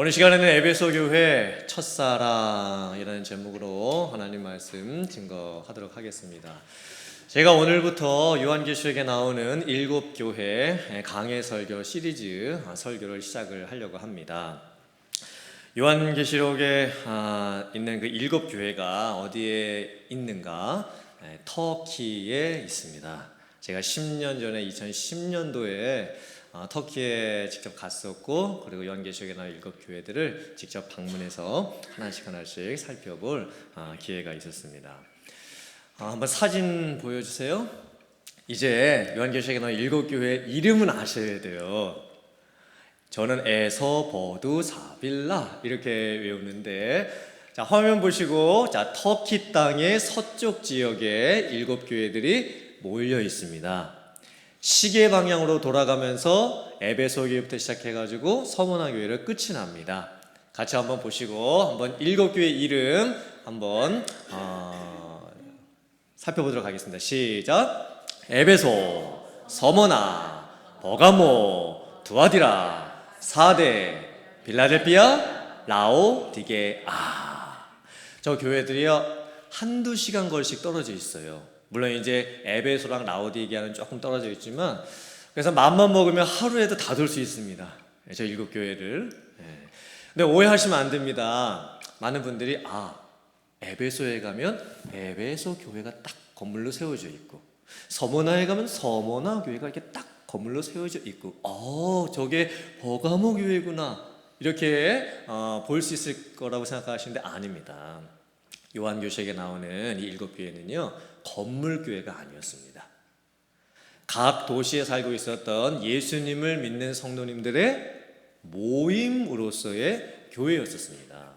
오늘 시간에는 에베소 교회 첫사랑이라는 제목으로 하나님 말씀 증거하도록 하겠습니다. 제가 오늘부터 요한계시록에 나오는 일곱 교회 강해 설교 시리즈 설교를 시작을 하려고 합니다. 요한계시록에 아, 있는 그 일곱 교회가 어디에 있는가? 네, 터키에 있습니다. 제가 10년 전에 2010년도에 어, 터키에 직접 갔었고 그리고 연계시록에 나온 일곱 교회들을 직접 방문해서 하나씩 하나씩 살펴볼 어, 기회가 있었습니다. 어, 한번 사진 보여주세요. 이제 나온 일곱 교회 이름은 아셔야 돼요. 저는 에서 버두 사빌라 이렇게 외우는데 자 화면 보시고 자 터키 땅의 서쪽 지역에 일곱 교회들이 몰려 있습니다. 시계 방향으로 돌아가면서 에베소 교회부터 시작해가지고 서문화 교회를 끝이 납니다. 같이 한번 보시고 한번 일곱 교회 이름 한번 어, 살펴보도록 하겠습니다. 시작. 에베소, 서머나, 버가모, 두아디라, 사대, 빌라델피아, 라오디게아. 저 교회들이요 한두 시간 걸씩 떨어져 있어요. 물론 이제 에베소랑 라오디게아는 조금 떨어져 있지만 그래서 맘만 먹으면 하루에도 다 돌 수 있습니다. 예, 저 일곱 교회를. 예. 근데 오해하시면 안 됩니다. 많은 분들이 아 에베소에 가면 에베소 교회가 딱 건물로 세워져 있고 서모나에 가면 서모나 교회가 이렇게 딱 건물로 세워져 있고 어 저게 버가모 교회구나 이렇게 어, 볼 수 있을 거라고 생각하시는데 아닙니다. 요한교식에 나오는 이 일곱 교회는요 건물 교회가 아니었습니다. 각 도시에 살고 있었던 예수님을 믿는 성도님들의 모임으로서의 교회였었습니다.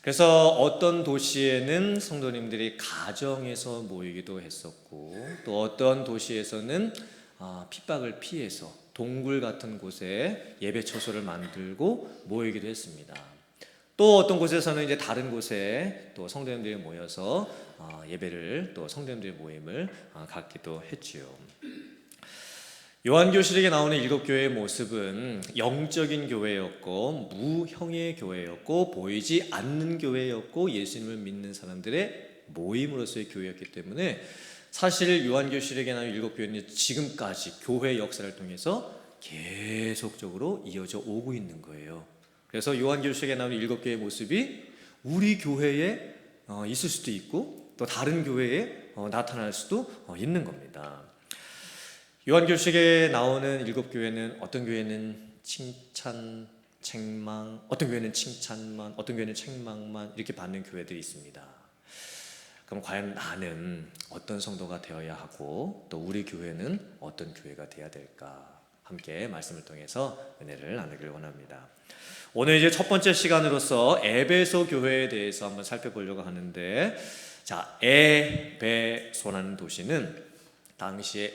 그래서 어떤 도시에는 성도님들이 가정에서 모이기도 했었고 또 어떤 도시에서는 아, 핍박을 피해서 동굴 같은 곳에 예배 처소를 만들고 모이기도 했습니다. 또 어떤 곳에서는 이제 다른 곳에 또 성도님들이 모여서 아, 예배를 또 성도님들의 모임을 아, 갖기도 했지요. 요한교실에 나오는 일곱 교회의 모습은 영적인 교회였고 무형의 교회였고 보이지 않는 교회였고 예수님을 믿는 사람들의 모임으로서의 교회였기 때문에 사실 요한교실에 나오는 일곱 교회는 지금까지 교회 역사를 통해서 계속적으로 이어져 오고 있는 거예요. 그래서 요한교실에 나오는 일곱 교회의 모습이 우리 교회에 어, 있을 수도 있고 또 다른 교회에 어, 나타날 수도 어, 있는 겁니다. 요한교식에 나오는 일곱 교회는 어떤 교회는 칭찬, 책망, 어떤 교회는 칭찬만, 어떤 교회는 책망만 이렇게 받는 교회들이 있습니다. 그럼 과연 나는 어떤 성도가 되어야 하고 또 우리 교회는 어떤 교회가 되어야 될까? 함께 말씀을 통해서 은혜를 나누길 원합니다. 오늘 이제 첫 번째 시간으로서 에베소 교회에 대해서 한번 살펴보려고 하는데 자, 에베소라는 도시는 당시에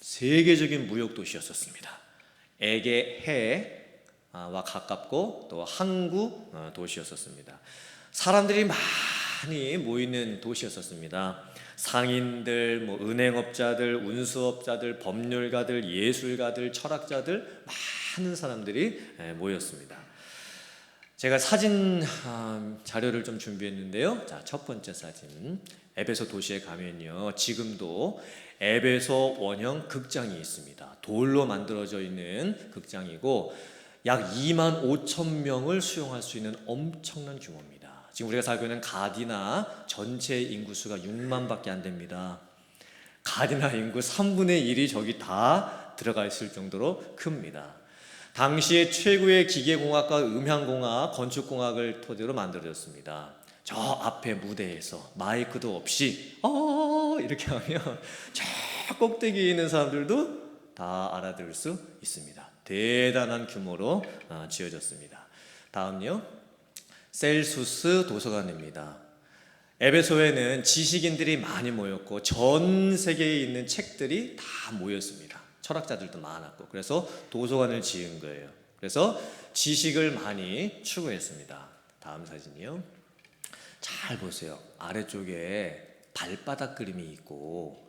세계적인 무역 도시였었습니다. 에게해와 가깝고 또 항구 어, 도시였었습니다. 사람들이 많이 모이는 도시였었습니다. 상인들, 뭐 은행업자들, 운수업자들, 법률가들, 예술가들, 철학자들 많은 사람들이 예, 모였습니다. 제가 사진 아, 자료를 좀 준비했는데요. 자, 첫 번째 사진. 에베소 도시에 가면요. 지금도 에베소 원형 극장이 있습니다. 돌로 만들어져 있는 극장이고 약 2만 5천 명을 수용할 수 있는 엄청난 규모입니다. 지금 우리가 살고 있는 가디나 전체 인구수가 6만밖에 안 됩니다. 가디나 인구 3분의 1이 저기 다 들어가 있을 정도로 큽니다. 당시에 최고의 기계공학과 음향공학, 건축공학을 토대로 만들어졌습니다. 저 앞에 무대에서 마이크도 없이 어 이렇게 하면 저 꼭대기에 있는 사람들도 다 알아들을 수 있습니다. 대단한 규모로 아, 지어졌습니다. 다음요. 셀수스 도서관입니다. 에베소에는 지식인들이 많이 모였고 전 세계에 있는 책들이 다 모였습니다. 철학자들도 많았고 그래서 도서관을 지은 거예요. 그래서 지식을 많이 추구했습니다. 다음 사진이요. 잘 보세요. 아래쪽에 발바닥 그림이 있고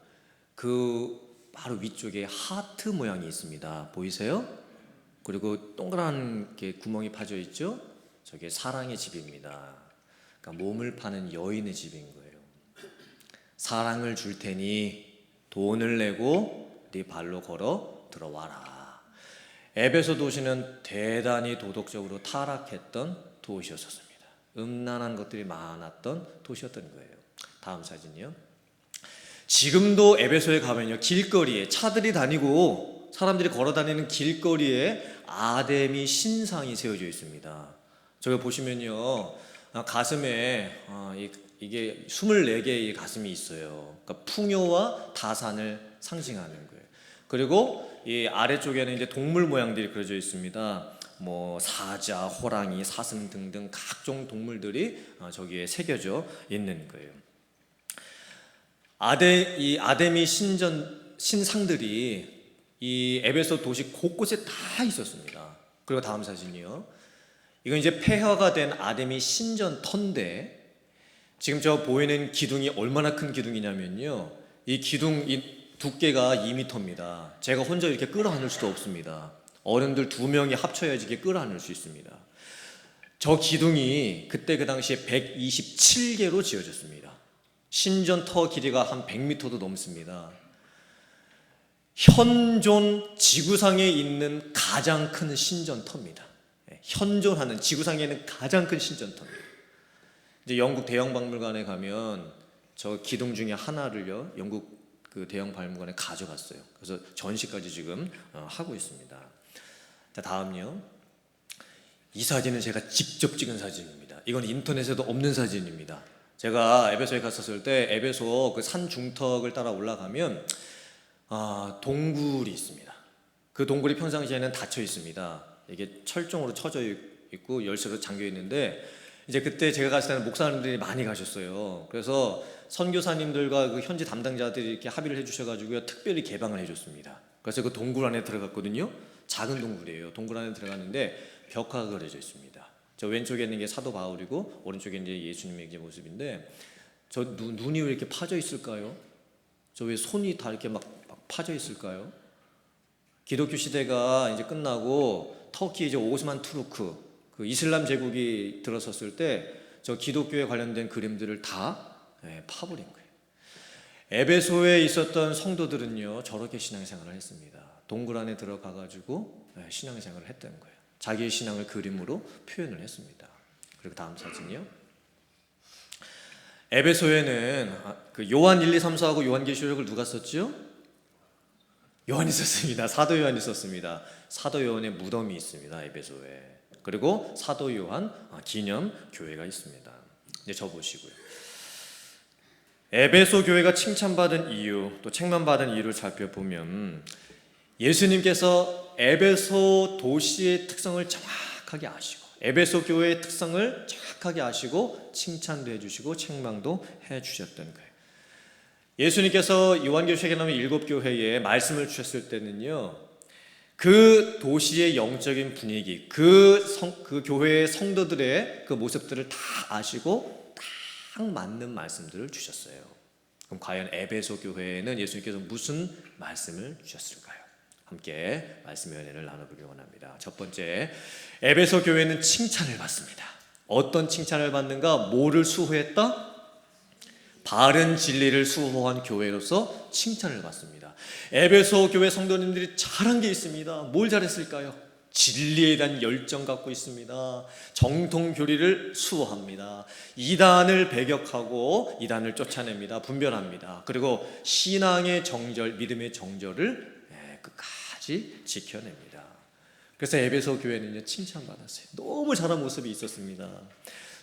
그 바로 위쪽에 하트 모양이 있습니다. 보이세요? 그리고 동그란 게 구멍이 파져 있죠. 저게 사랑의 집입니다. 그러니까 몸을 파는 여인의 집인 거예요. 사랑을 줄 테니 돈을 내고 네 발로 걸어 들어와라. 에베소 도시는 대단히 도덕적으로 타락했던 도시였었습니다. 음란한 것들이 많았던 도시였던 거예요. 다음 사진이요. 지금도 에베소에 가면요 길거리에 차들이 다니고 사람들이 걸어 다니는 길거리에 아데미 신상이 세워져 있습니다. 저기 보시면요 아, 가슴에 아, 이- 이게 24개의 가슴이 있어요. 그러니까 풍요와 다산을 상징하는 거예요. 그리고 이 아래쪽에는 이제 동물 모양들이 그려져 있습니다. 뭐 사자, 호랑이, 사슴 등등 각종 동물들이 아, 저기에 새겨져 있는 거예요. 아데 이 아데미 신전 신상들이 이 에베소 도시 곳곳에 다 있었습니다. 그리고 다음 사진이요. 이건 이제 폐허가 된 아데미 신전 터인데 지금 저 보이는 기둥이 얼마나 큰 기둥이냐면요. 이 기둥 이 두께가 2m입니다. 제가 혼자 이렇게 끌어안을 수도 없습니다. 어른들 두 명이 합쳐야지 끌어안을 수 있습니다. 저 기둥이 그때 그 당시에 127개로 지어졌습니다. 신전 터 길이가 한 100m도 넘습니다. 현존 지구상에 있는 가장 큰 신전터입니다. 예, 현존하는 지구상에 있는 가장 큰 신전터입니다. 이제 영국 대형 박물관에 가면 저 기둥 중에 하나를요 영국 그 대형 박물관에 가져갔어요. 그래서 전시까지 지금 어, 하고 있습니다. 자 다음요. 이 사진은 제가 직접 찍은 사진입니다. 이건 인터넷에도 없는 사진입니다. 제가 에베소에 갔었을 때 에베소 그 산 중턱을 따라 올라가면 아, 동굴이 있습니다. 그 동굴이 평상시에는 닫혀 있습니다. 이게 철종으로 쳐져 있고 열쇠로 잠겨 있는데 이제 그때 제가 갔을 때는 목사님들이 많이 가셨어요. 그래서 선교사님들과 그 현지 담당자들이 이렇게 합의를 해주셔가지고요 특별히 개방을 해줬습니다. 그래서 그 동굴 안에 들어갔거든요. 작은 동굴이에요. 동굴 안에 들어갔는데 벽화가 그려져 있습니다. 저 왼쪽에 있는 게 사도 바울이고 오른쪽에 이제 예수님의 이제 모습인데 저 눈, 눈이 왜 이렇게 파져 있을까요? 저 왜 손이 다 이렇게 막, 막 파져 있을까요? 기독교 시대가 이제 끝나고 터키 이제 오스만 투르크 그 이슬람 제국이 들어섰을 때 저 기독교에 관련된 그림들을 다 예, 파버린 거예요. 에베소에 있었던 성도들은요 저렇게 신앙생활을 했습니다. 동굴 안에 들어가 가지고 예, 신앙생활을 했던 거예요. 자기의 신앙을 그림으로 표현을 했습니다. 그리고 다음 사진이요. 에베소에는 아, 그 요한 1, 2, 3, 4하고 요한계시록을 누가 썼죠? 요한이 썼습니다. 사도 요한이 썼습니다. 사도 요한의 무덤이 있습니다. 에베소에. 그리고 사도 요한 아, 기념 교회가 있습니다. 이제 저 보시고요. 에베소 교회가 칭찬받은 이유, 또 책망받은 이유를 살펴보면 예수님께서 에베소 도시의 특성을 정확하게 아시고 에베소 교회의 특성을 정확하게 아시고 칭찬도 해주시고 책망도 해주셨던 거예요. 예수님께서 요한계시록에 나오는 일곱 교회에 말씀을 주셨을 때는요, 그 도시의 영적인 분위기, 그, 성, 그 교회의 성도들의 그 모습들을 다 아시고 딱 맞는 말씀들을 주셨어요. 그럼 과연 에베소 교회에는 예수님께서 무슨 말씀을 주셨을까요? 함께 말씀의 은혜를 나눠보기 원합니다. 첫 번째, 에베소 교회는 칭찬을 받습니다. 어떤 칭찬을 받는가? 뭐를 수호했다? 바른 진리를 수호한 교회로서 칭찬을 받습니다. 에베소 교회 성도님들이 잘한 게 있습니다. 뭘 잘했을까요? 진리에 대한 열정 갖고 있습니다. 정통 교리를 수호합니다. 이단을 배격하고 이단을 쫓아냅니다. 분별합니다. 그리고 신앙의 정절, 믿음의 정절을 예, 끝까지 지켜냅니다. 그래서 에베소 교회는요 칭찬받았어요. 너무 잘한 모습이 있었습니다.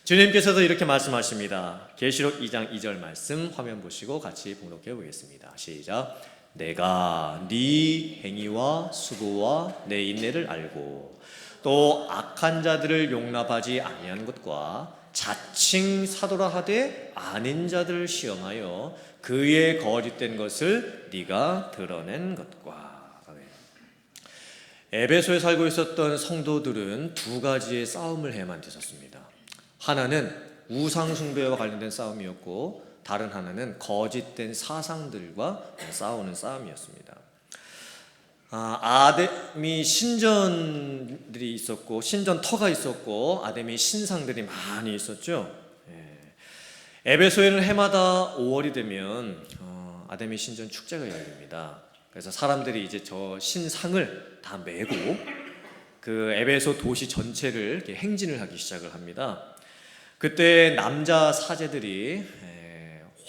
주님께서도 이렇게 말씀하십니다. 계시록 2장 2절 말씀 화면 보시고 같이 봉독해 보겠습니다. 시작. 내가 네 행위와 수고와 내 인내를 알고 또 악한 자들을 용납하지 아니한 것과 자칭 사도라 하되 아닌 자들을 시험하여 그의 거짓된 것을 네가 드러낸 것과. 에베소에 살고 있었던 성도들은 두 가지의 싸움을 해야만 되었습니다. 하나는 우상 숭배와 관련된 싸움이었고 다른 하나는 거짓된 사상들과 싸우는 싸움이었습니다. 아, 아데미 신전들이 있었고 신전 터가 있었고 아데미 신상들이 많이 있었죠. 예. 에베소에는 해마다 5월이 되면 어, 아데미 신전 축제가 열립니다. 그래서 사람들이 이제 저 신상을 다 메고 그 에베소 도시 전체를 행진을 하기 시작을 합니다. 그때 남자 사제들이 에,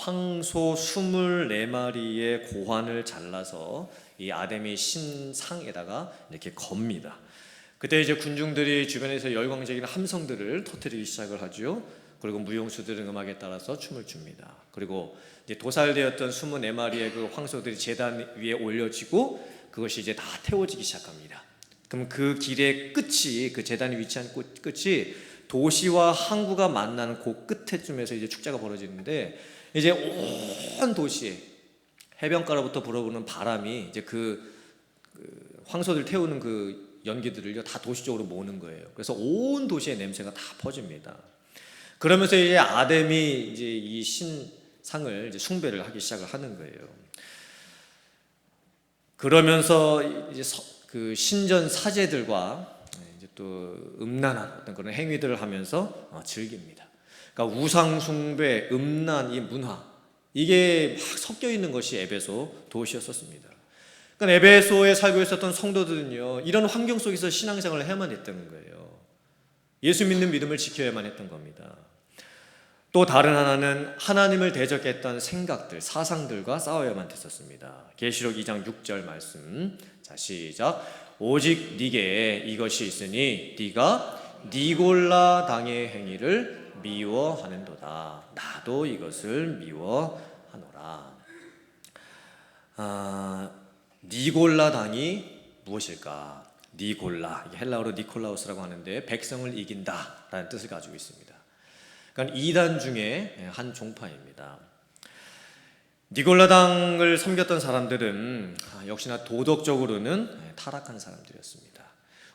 황소 24마리의 고환을 잘라서 이 아데미 신상에다가 이렇게 겁니다. 그때 이제 군중들이 주변에서 열광적인 함성들을 터뜨리기 시작을 하죠. 그리고 무용수들은 음악에 따라서 춤을 춥니다. 그리고 이제 도살되었던 24마리의 그 황소들이 제단 위에 올려지고 그것이 이제 다 태워지기 시작합니다. 그럼 그 길의 끝이 그 제단이 위치한 끝- 끝이 도시와 항구가 만나는 그 끝에쯤에서 이제 축제가 벌어지는데 이제 온 도시에 해변가로부터 불어오는 바람이 이제 그, 그 황소들 태우는 그 연기들을요 다 도시 쪽으로 모으는 거예요. 그래서 온 도시의 냄새가 다 퍼집니다. 그러면서 이제 아담이 이제 이 신상을 이제 숭배를 하기 시작을 하는 거예요. 그러면서 이제 서- 그 신전 사제들과 또 음란한 어떤 그런 행위들을 하면서 어, 즐깁니다. 그러니까 우상 숭배, 음란 이 문화 이게 막 섞여 있는 것이 에베소 도시였었습니다. 그러니까 에베소에 살고 있었던 성도들은요 이런 환경 속에서 신앙생활을 해야만 했다는 거예요. 예수 믿는 믿음을 지켜야만 했던 겁니다. 또 다른 하나는 하나님을 대적했던 생각들, 사상들과 싸워야만 됐었습니다. 계시록 2장 6절 말씀. 자, 시작. 오직 네게 이것이 있으니 네가 니골라 당의 행위를 미워하는도다. 나도 이것을 미워하노라. 아, 니골라 당이 무엇일까? 니골라 헬라어로 니콜라우스라고 하는데 백성을 이긴다라는 뜻을 가지고 있습니다. 그러니까 이단 중에 한 종파입니다. 니골라당을 섬겼던 사람들은 아, 역시나 도덕적으로는 타락한 사람들이었습니다.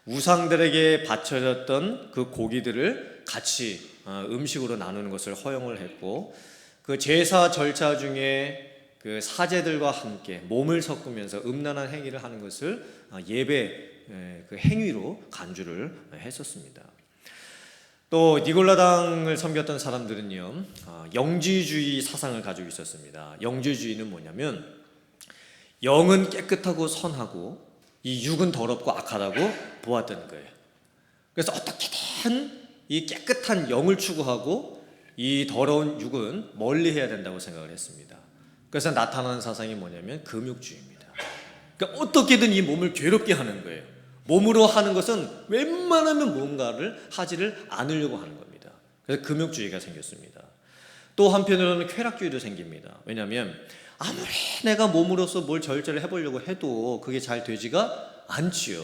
우상들에게 바쳐졌던 그 고기들을 같이 어, 음식으로 나누는 것을 허용을 했고 그 제사 절차 중에 그 사제들과 함께 몸을 섞으면서 음란한 행위를 하는 것을 어, 예배 에, 그 행위로 간주를 했었습니다. 또 니골라당을 섬겼던 사람들은요 어, 영지주의 사상을 가지고 있었습니다. 영지주의는 뭐냐면 영은 깨끗하고 선하고 이 육은 더럽고 악하다고 보았던 거예요. 그래서 어떻게든 이 깨끗한 영을 추구하고 이 더러운 육은 멀리해야 된다고 생각을 했습니다. 그래서 나타나는 사상이 뭐냐면 금욕주의입니다. 그러니까 어떻게든 이 몸을 괴롭게 하는 거예요. 몸으로 하는 것은 웬만하면 뭔가를 하지를 않으려고 하는 겁니다. 그래서 금욕주의가 생겼습니다. 또 한편으로는 쾌락주의도 생깁니다. 왜냐하면 아무리 내가 몸으로서 뭘 절제를 해보려고 해도 그게 잘 되지가 않지요.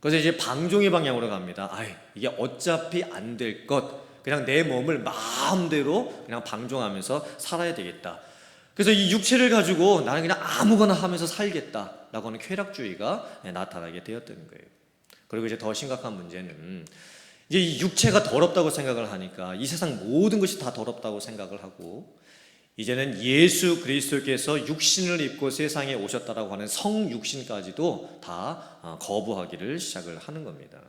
그래서 이제 방종의 방향으로 갑니다. 아이, 이게 어차피 안 될 것. 그냥 내 몸을 마음대로 그냥 방종하면서 살아야 되겠다. 그래서 이 육체를 가지고 나는 그냥 아무거나 하면서 살겠다 라고 하는 쾌락주의가 나타나게 되었다는 거예요. 그리고 이제 더 심각한 문제는 이제 이 육체가 더럽다고 생각을 하니까 이 세상 모든 것이 다 더럽다고 생각을 하고 이제는 예수 그리스도께서 육신을 입고 세상에 오셨다라고 하는 성육신까지도 다 어, 거부하기를 시작을 하는 겁니다.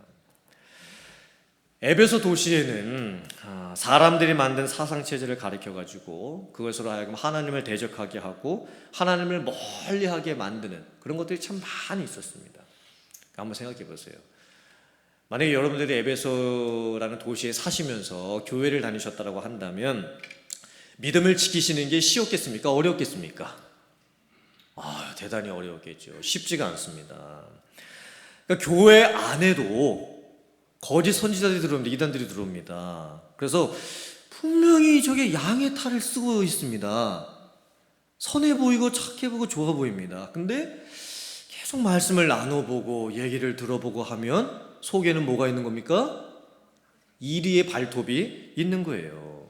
에베소 도시에는 아, 사람들이 만든 사상 체제를 가르쳐 가지고 그것으로 하여금 하나님을 대적하게 하고 하나님을 멀리하게 만드는 그런 것들이 참 많이 있었습니다. 한번 생각해 보세요. 만약에 여러분들이 에베소라는 도시에 사시면서 교회를 다니셨다고 한다면 믿음을 지키시는 게 쉬웠겠습니까? 어렵겠습니까? 아, 대단히 어려웠겠죠. 쉽지가 않습니다. 그러니까 교회 안에도 거짓 선지자들이 들어옵니다. 이단들이 들어옵니다. 그래서 분명히 저게 양의 탈을 쓰고 있습니다. 선해 보이고 착해 보고 좋아 보입니다. 근데 계속 말씀을 나눠보고 얘기를 들어보고 하면 속에는 뭐가 있는 겁니까? 이리의 발톱이 있는 거예요.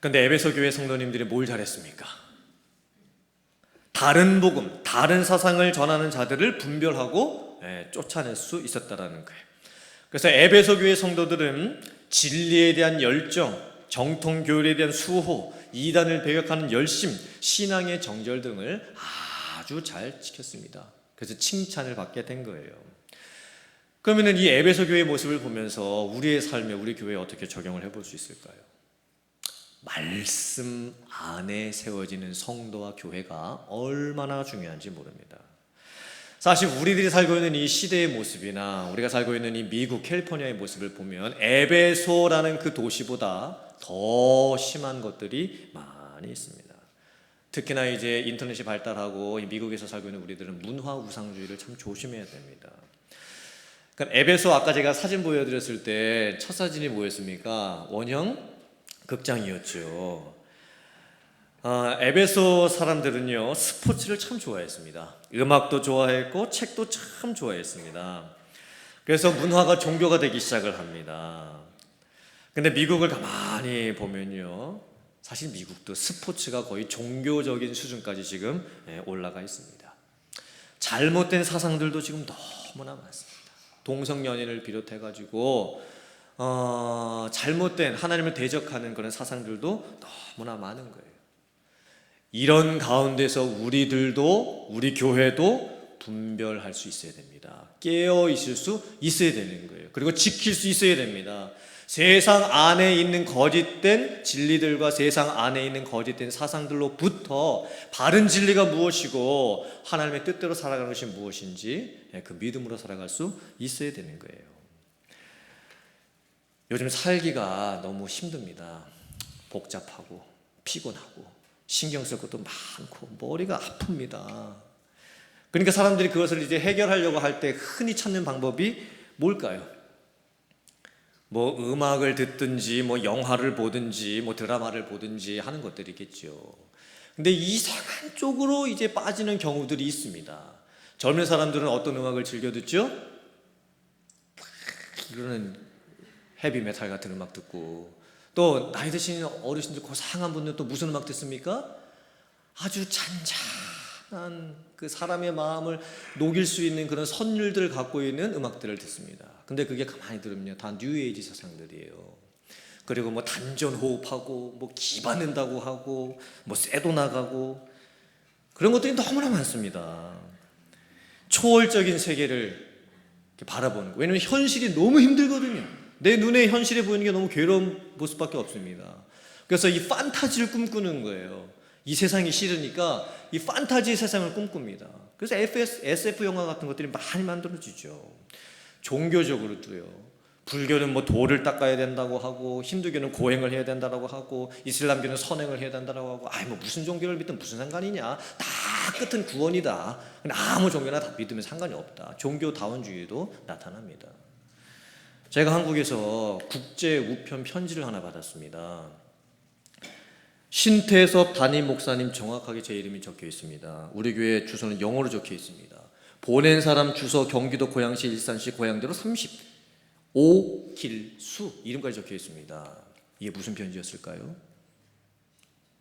근데 에베소 교회 성도님들이 뭘 잘했습니까? 다른 복음, 다른 사상을 전하는 자들을 분별하고 예, 쫓아낼 수 있었다라는 거예요. 그래서 에베소 교회 성도들은 진리에 대한 열정, 정통 교리에 대한 수호, 이단을 배격하는 열심, 신앙의 정절 등을 아주 잘 지켰습니다. 그래서 칭찬을 받게 된 거예요. 그러면은 이 에베소 교회의 모습을 보면서 우리의 삶에 우리 교회에 어떻게 적용을 해볼 수 있을까요? 말씀 안에 세워지는 성도와 교회가 얼마나 중요한지 모릅니다. 사실 우리들이 살고 있는 이 시대의 모습이나 우리가 살고 있는 이 미국 캘리포니아의 모습을 보면 에베소라는 그 도시보다 더 심한 것들이 많이 있습니다. 특히나 이제 인터넷이 발달하고 이 미국에서 살고 있는 우리들은 문화 우상주의를 참 조심해야 됩니다. 그러니까 에베소 아까 제가 사진 보여드렸을 때 첫 사진이 뭐였습니까? 원형 극장이었죠. 아, 에베소 사람들은요 스포츠를 참 좋아했습니다. 음악도 좋아했고 책도 참 좋아했습니다. 그래서 문화가 종교가 되기 시작을 합니다. 근데 미국을 가만히 보면요, 사실 미국도 스포츠가 거의 종교적인 수준까지 지금 예, 올라가 있습니다. 잘못된 사상들도 지금 너무나 많습니다. 동성 연인을 비롯해 가지고 어, 잘못된 하나님을 대적하는 그런 사상들도 너무나 많은 거예요. 이런 가운데서 우리들도 우리 교회도 분별할 수 있어야 됩니다. 깨어 있을 수 있어야 되는 거예요. 그리고 지킬 수 있어야 됩니다. 세상 안에 있는 거짓된 진리들과 세상 안에 있는 거짓된 사상들로부터 바른 진리가 무엇이고 하나님의 뜻대로 살아가는 것이 무엇인지 예, 그 믿음으로 살아갈 수 있어야 되는 거예요. 요즘 살기가 너무 힘듭니다. 복잡하고 피곤하고 신경 쓸 것도 많고 머리가 아픕니다. 그러니까 사람들이 그것을 이제 해결하려고 할 때 흔히 찾는 방법이 뭘까요? 뭐 음악을 듣든지 뭐 영화를 보든지 뭐 드라마를 보든지 하는 것들이겠죠. 근데 이상한 쪽으로 이제 빠지는 경우들이 있습니다. 젊은 사람들은 어떤 음악을 즐겨 듣죠? 이거는 헤비메탈 같은 음악 듣고 또 나이 드신 어르신들 고상한 분들 또 무슨 음악 듣습니까? 아주 잔잔한 그 사람의 마음을 녹일 수 있는 그런 선율들을 갖고 있는 음악들을 듣습니다. 근데 그게 가만히 들으면 다 뉴에이지 사상들이에요. 그리고 뭐 단전 호흡하고 뭐 기받는다고 하고 뭐 쇠도 나가고 그런 것들이 너무나 많습니다. 초월적인 세계를 바라보는 거. 왜냐면 현실이 너무 힘들거든요. 내 눈에 현실에 보이는 게 너무 괴로운 모습밖에 없습니다. 그래서 이 판타지를 꿈꾸는 거예요. 이 세상이 싫으니까 이 판타지의 세상을 꿈꿉니다. 그래서 SF 영화 같은 것들이 많이 만들어지죠. 종교적으로도요. 불교는 뭐 돌을 닦아야 된다고 하고 힌두교는 고행을 해야 된다고 하고 이슬람교는 선행을 해야 된다고 하고 아이 뭐 무슨 종교를 믿든 무슨 상관이냐 다 끝은 구원이다 아무 종교나 다 믿으면 상관이 없다 종교다원주의도 나타납니다 제가 한국에서 국제 우편 편지를 하나 받았습니다 신태섭 담임 목사님 정확하게 제 이름이 적혀 있습니다 우리 교회 주소는 영어로 적혀 있습니다 보낸 사람 주소 경기도 고양시 일산시 고양대로 30 오길수 이름까지 적혀 있습니다. 이게 무슨 편지였을까요?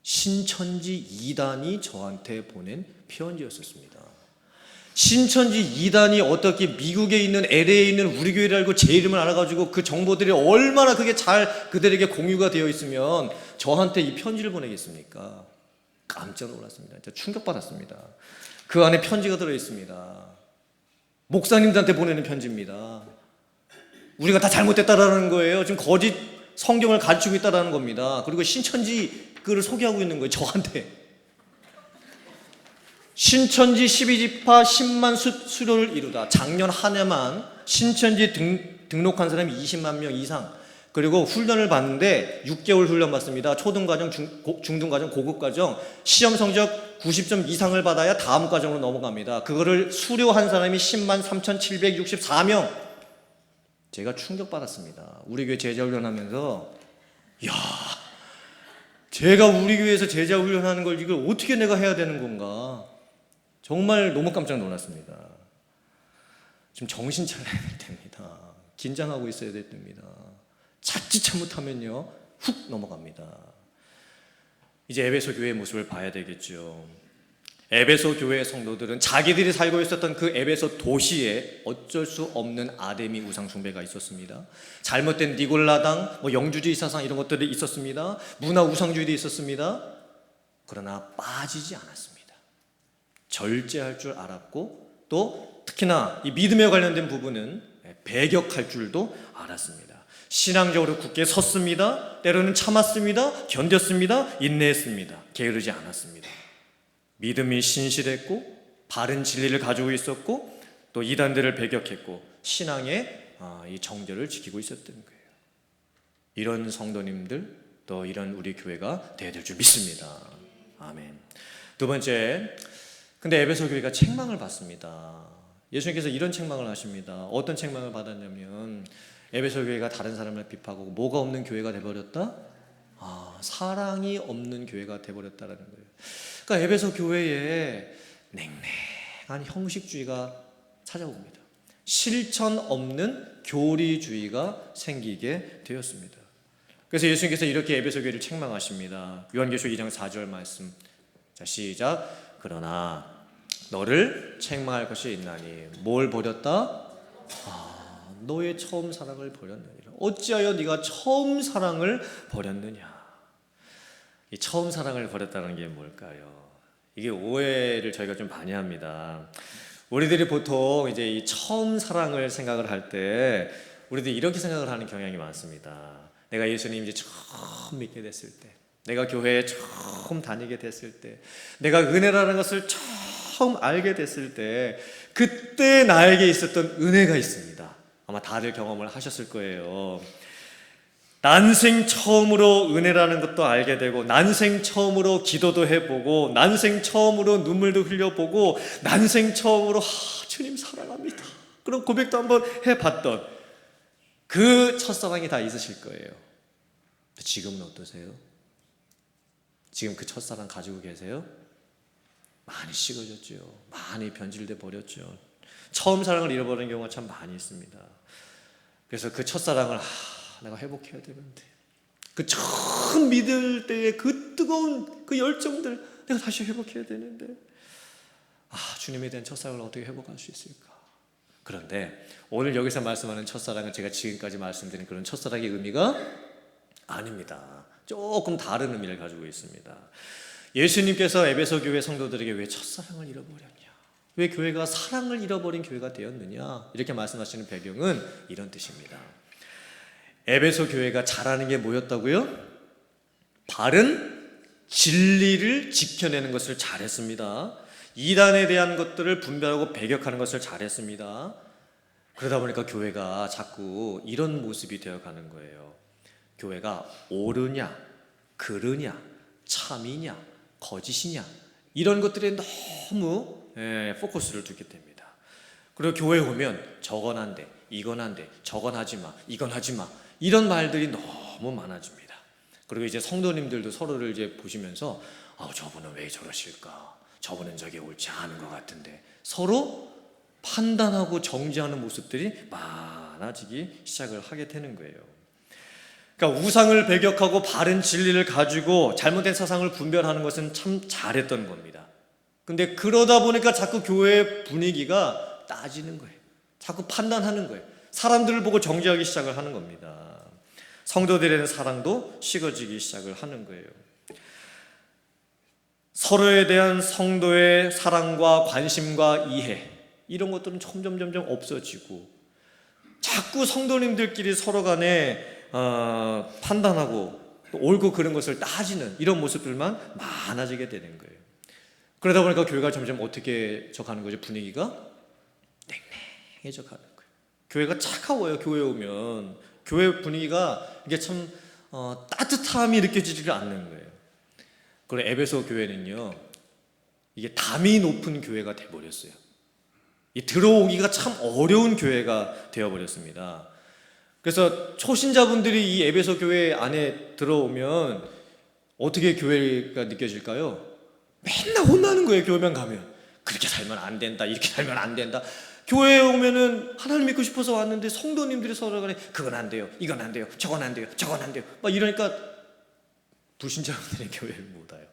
신천지 2단이 저한테 보낸 편지였었습니다. 신천지 2단이 어떻게 미국에 있는 LA에 있는 우리 교회를 알고 제 이름을 알아가지고 그 정보들이 얼마나 그게 잘 그들에게 공유가 되어 있으면 저한테 이 편지를 보내겠습니까? 깜짝 놀랐습니다. 진짜 충격받았습니다. 그 안에 편지가 들어 있습니다. 목사님들한테 보내는 편지입니다. 우리가 다 잘못됐다라는 거예요. 지금 거짓 성경을 가르치고 있다라는 겁니다. 그리고 신천지 그를 소개하고 있는 거예요. 저한테. 신천지 12지파 10만 수, 수료를 이루다. 작년 한 해만 신천지 등, 등록한 사람이 20만 명 이상. 그리고 훈련을 받는데 6개월 훈련 받습니다. 초등과정, 중, 고, 중등과정, 고급과정. 시험 성적 90점 이상을 받아야 다음 과정으로 넘어갑니다. 그거를 수료한 사람이 10만 3,764명. 제가 충격받았습니다. 우리 교회 제자 훈련하면서 야, 제가 우리 교회에서 제자 훈련하는 걸 이걸 어떻게 내가 해야 되는 건가? 정말 너무 깜짝 놀랐습니다. 지금 정신 차려야 될 때입니다. 긴장하고 있어야 될 때입니다. 자칫 잘못하면요, 훅 넘어갑니다. 이제 에베소 교회의 모습을 봐야 되겠죠. 에베소 교회 성도들은 자기들이 살고 있었던 그 에베소 도시에 어쩔 수 없는 아데미 우상 숭배가 있었습니다. 잘못된 니골라당, 뭐 영주주의 사상 이런 것들이 있었습니다. 문화 우상주의도 있었습니다. 그러나 빠지지 않았습니다. 절제할 줄 알았고 또 특히나 이 믿음에 관련된 부분은 배격할 줄도 알았습니다. 신앙적으로 굳게 섰습니다. 때로는 참았습니다. 견뎠습니다. 인내했습니다. 게으르지 않았습니다. 믿음이 신실했고 바른 진리를 가지고 있었고 또 이단들을 배격했고 신앙의 아, 이 정절을 지키고 있었던 거예요. 이런 성도님들 또 이런 우리 교회가 돼야 될 줄 믿습니다. 아멘. 두 번째, 근데 에베소 교회가 책망을 받습니다. 예수님께서 이런 책망을 하십니다. 어떤 책망을 받았냐면 에베소 교회가 다른 사람을 비판하고 뭐가 없는 교회가 돼 버렸다. 아, 사랑이 없는 교회가 돼 버렸다라는 거예요. 그러니까 에베소 교회에 냉랭한 형식주의가 찾아옵니다. 실천 없는 교리주의가 생기게 되었습니다. 그래서 예수님께서 이렇게 에베소 교회를 책망하십니다. 요한계시록 2장 4절 말씀. 자, 시작. 그러나 너를 책망할 것이 있나니 뭘 버렸다? 아, 너의 처음 사랑을 버렸느니라. 어찌하여 네가 처음 사랑을 버렸느냐? 이 처음 사랑을 버렸다는 게 뭘까요? 이게 오해를 저희가 좀 많이 합니다. 우리들이 보통 이제 이 처음 사랑을 생각을 할 때 우리들이 이렇게 생각을 하는 경향이 많습니다. 내가 예수님 이제 처음 믿게 됐을 때, 내가 교회에 처음 다니게 됐을 때, 내가 은혜라는 것을 처음 알게 됐을 때, 그때 나에게 있었던 은혜가 있습니다. 아마 다들 경험을 하셨을 거예요. 난생 처음으로 은혜라는 것도 알게 되고 난생 처음으로 기도도 해보고 난생 처음으로 눈물도 흘려보고 난생 처음으로 하, 주님 사랑합니다. 그런 고백도 한번 해봤던 그 첫사랑이 다 있으실 거예요. 지금은 어떠세요? 지금 그 첫사랑 가지고 계세요? 많이 식어졌죠. 많이 변질돼 버렸죠. 처음 사랑을 잃어버린 경우가 참 많이 있습니다. 그래서 그 첫사랑을 하, 내가 회복해야 되는데 그 처음 믿을 때의 그 뜨거운 그 열정들 내가 다시 회복해야 되는데 아 주님에 대한 첫사랑을 어떻게 회복할 수 있을까? 그런데 오늘 여기서 말씀하는 첫사랑은 제가 지금까지 말씀드린 그런 첫사랑의 의미가 아닙니다. 조금 다른 의미를 가지고 있습니다. 예수님께서 에베소 교회 성도들에게 왜 첫사랑을 잃어버렸냐? 왜 교회가 사랑을 잃어버린 교회가 되었느냐? 이렇게 말씀하시는 배경은 이런 뜻입니다. 에베소 교회가 잘하는 게 뭐였다고요? 바른 진리를 지켜내는 것을 잘했습니다. 이단에 대한 것들을 분별하고 배격하는 것을 잘했습니다. 그러다 보니까 교회가 자꾸 이런 모습이 되어 가는 거예요. 교회가 옳으냐, 그르냐, 참이냐, 거짓이냐 이런 것들에 너무 예, 포커스를 두게 됩니다. 그리고 교회 오면 저건 안 돼, 이건 안 돼, 저건 하지 마, 이건 하지 마 이런 말들이 너무 많아집니다. 그리고 이제 성도님들도 서로를 이제 보시면서 아 저분은 왜 저러실까? 저분은 저게 옳지 않은 것 같은데 서로 판단하고 정지하는 모습들이 많아지기 시작을 하게 되는 거예요. 그러니까 우상을 배격하고 바른 진리를 가지고 잘못된 사상을 분별하는 것은 참 잘했던 겁니다. 근데 그러다 보니까 자꾸 교회 분위기가 따지는 거예요. 자꾸 판단하는 거예요. 사람들을 보고 정지하기 시작을 하는 겁니다. 성도들에 사랑도 식어지기 시작을 하는 거예요. 서로에 대한 성도의 사랑과 관심과 이해 이런 것들은 점점 점점 없어지고 자꾸 성도님들끼리 서로 간에 어, 판단하고 또 옳고 그른 것을 따지는 이런 모습들만 많아지게 되는 거예요. 그러다 보니까 교회가 점점 어떻게 적하는 거죠? 분위기가 냉랭해져 가는 거예요. 교회가 차가워요. 교회 오면 교회 분위기가 이게 참 어, 따뜻함이 느껴지지 않는 거예요. 그리고 에베소 교회는요, 이게 담이 높은 교회가 돼버렸어요. 이 들어오기가 참 어려운 교회가 되어버렸습니다. 그래서 초신자분들이 이 에베소 교회 안에 들어오면 어떻게 교회가 느껴질까요? 맨날 혼나는 거예요, 교회만 가면. 그렇게 살면 안 된다, 이렇게 살면 안 된다. 교회에 오면은 하나님 믿고 싶어서 왔는데 성도님들이 서로 간에 그건 안 돼요, 이건 안 돼요, 저건 안 돼요, 저건 안 돼요. 막 이러니까 불신자분들의 교회를 못 와요.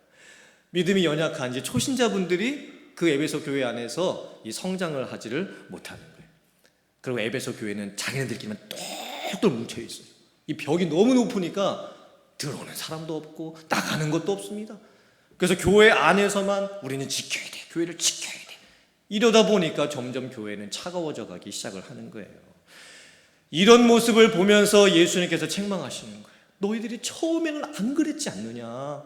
믿음이 연약한 이제 초신자분들이 그 에베소 교회 안에서 이 성장을 하지를 못하는 거예요. 그리고 에베소 교회는 자기네들끼리만 똘똘 뭉쳐 있어요. 이 벽이 너무 높으니까 들어오는 사람도 없고 나가는 것도 없습니다. 그래서 교회 안에서만 우리는 지켜야 돼. 교회를 지켜야 돼. 이러다 보니까 점점 교회는 차가워져 가기 시작을 하는 거예요. 이런 모습을 보면서 예수님께서 책망하시는 거예요. 너희들이 처음에는 안 그랬지 않느냐?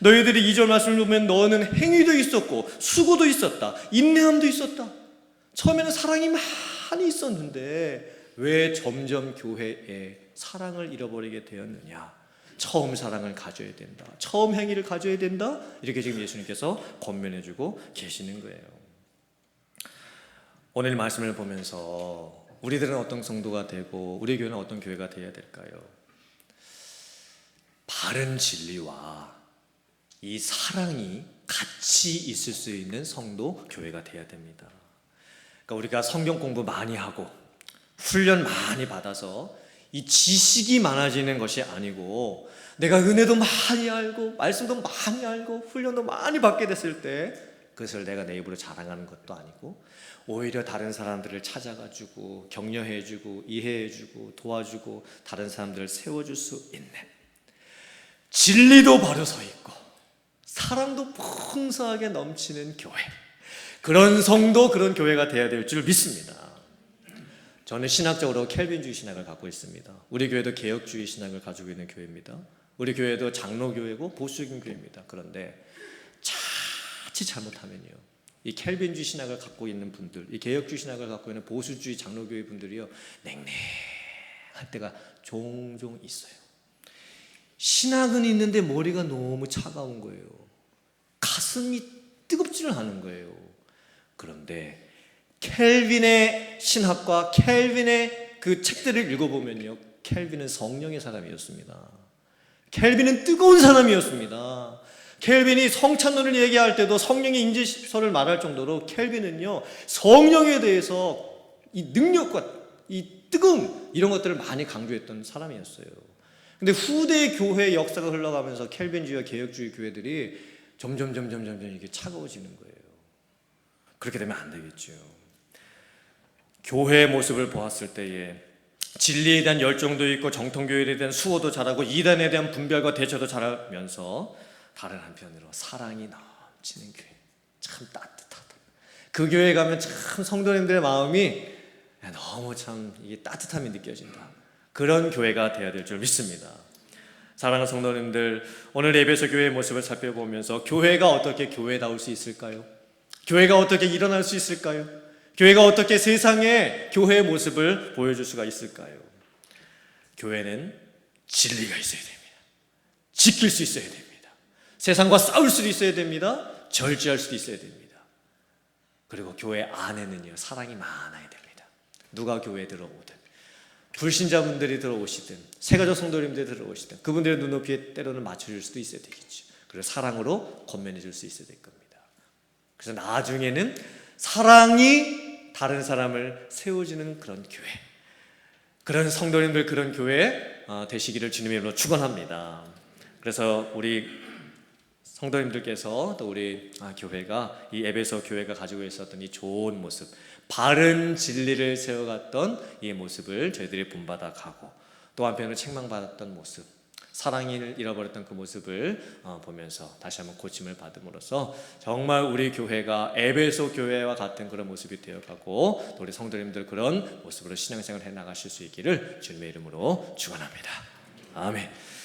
너희들이 이절 말씀을 보면 너는 행위도 있었고 수고도 있었다. 인내함도 있었다. 처음에는 사랑이 많이 있었는데 왜 점점 교회에 사랑을 잃어버리게 되었느냐? 처음 사랑을 가져야 된다. 처음 행위를 가져야 된다. 이렇게 지금 예수님께서 권면해 주고 계시는 거예요. 오늘 말씀을 보면서 우리들은 어떤 성도가 되고 우리 교회는 어떤 교회가 되어야 될까요? 바른 진리와 이 사랑이 같이 있을 수 있는 성도 교회가 되어야 됩니다. 그러니까 우리가 성경 공부 많이 하고 훈련 많이 받아서 이 지식이 많아지는 것이 아니고 내가 은혜도 많이 알고 말씀도 많이 알고 훈련도 많이 받게 됐을 때 그것을 내가 내 입으로 자랑하는 것도 아니고 오히려 다른 사람들을 찾아가지고 격려해주고 이해해주고 도와주고 다른 사람들을 세워줄 수 있는 진리도 바로 서 있고 사랑도 풍성하게 넘치는 교회 그런 성도 그런 교회가 되어야 될 줄 믿습니다. 저는 신학적으로 켈빈주의 신학을 갖고 있습니다. 우리 교회도 개혁주의 신학을 가지고 있는 교회입니다. 우리 교회도 장로교회고 보수적인 교회입니다. 그런데 자칫 잘못하면요. 이 켈빈주의 신학을 갖고 있는 분들, 이 개혁주의 신학을 갖고 있는 보수주의 장로교회 분들이요. 냉랭할 때가 종종 있어요. 신학은 있는데 머리가 너무 차가운 거예요. 가슴이 뜨겁지를 않은 거예요. 그런데 켈빈의 신학과 켈빈의 그 책들을 읽어보면요. 켈빈은 성령의 사람이었습니다. 켈빈은 뜨거운 사람이었습니다. 켈빈이 성찬론을 얘기할 때도 성령의 인지서를 말할 정도로 켈빈은요 성령에 대해서 이 능력과 이 뜨거움 이런 것들을 많이 강조했던 사람이었어요. 근데 후대 교회 역사가 흘러가면서 켈빈주의와 개혁주의 교회들이 점점 점점 점점 이게 차가워지는 거예요. 그렇게 되면 안 되겠죠. 교회의 모습을 보았을 때에 진리에 대한 열정도 있고 정통교회에 대한 수호도 잘하고 이단에 대한 분별과 대처도 잘하면서 다른 한편으로 사랑이 넘치는 교회 참 따뜻하다. 그 교회 가면 참 성도님들의 마음이 너무 참 이게 따뜻함이 느껴진다. 그런 교회가 되어야 될 줄 믿습니다. 사랑하는 성도님들, 오늘 예배소 교회의 모습을 살펴보면서 교회가 어떻게 교회다울 수 있을까요? 교회가 어떻게 일어날 수 있을까요? 교회가 어떻게 세상에 교회의 모습을 보여줄 수가 있을까요? 교회는 진리가 있어야 됩니다. 지킬 수 있어야 됩니다. 세상과 싸울 수도 있어야 됩니다. 절제할 수도 있어야 됩니다. 그리고 교회 안에는요, 사랑이 많아야 됩니다. 누가 교회에 들어오든, 불신자분들이 들어오시든, 세가족 성도님들이 들어오시든, 그분들의 눈높이에 때로는 맞춰줄 수도 있어야 되겠죠. 그리고 사랑으로 권면해 줄 수 있어야 될 겁니다. 그래서 나중에는 사랑이 다른 사람을 세워주는 그런 교회, 그런 성도님들 그런 교회 어, 되시기를 주님의 이름으로 축원합니다. 그래서 우리 성도님들께서 또 우리 아, 교회가 이 에베소 교회가 가지고 있었던 이 좋은 모습, 바른 진리를 세워갔던 이 모습을 저희들이 본받아 가고 또 한편으로 책망받았던 모습, 사랑을 잃어버렸던 그 모습을 어, 보면서 다시 한번 고침을 받음으로써 정말 우리 교회가 에베소 교회와 같은 그런 모습이 되어가고 또 우리 성도님들 그런 모습으로 신앙생활 해 나가실 수 있기를 주님의 이름으로 축원합니다. 아멘.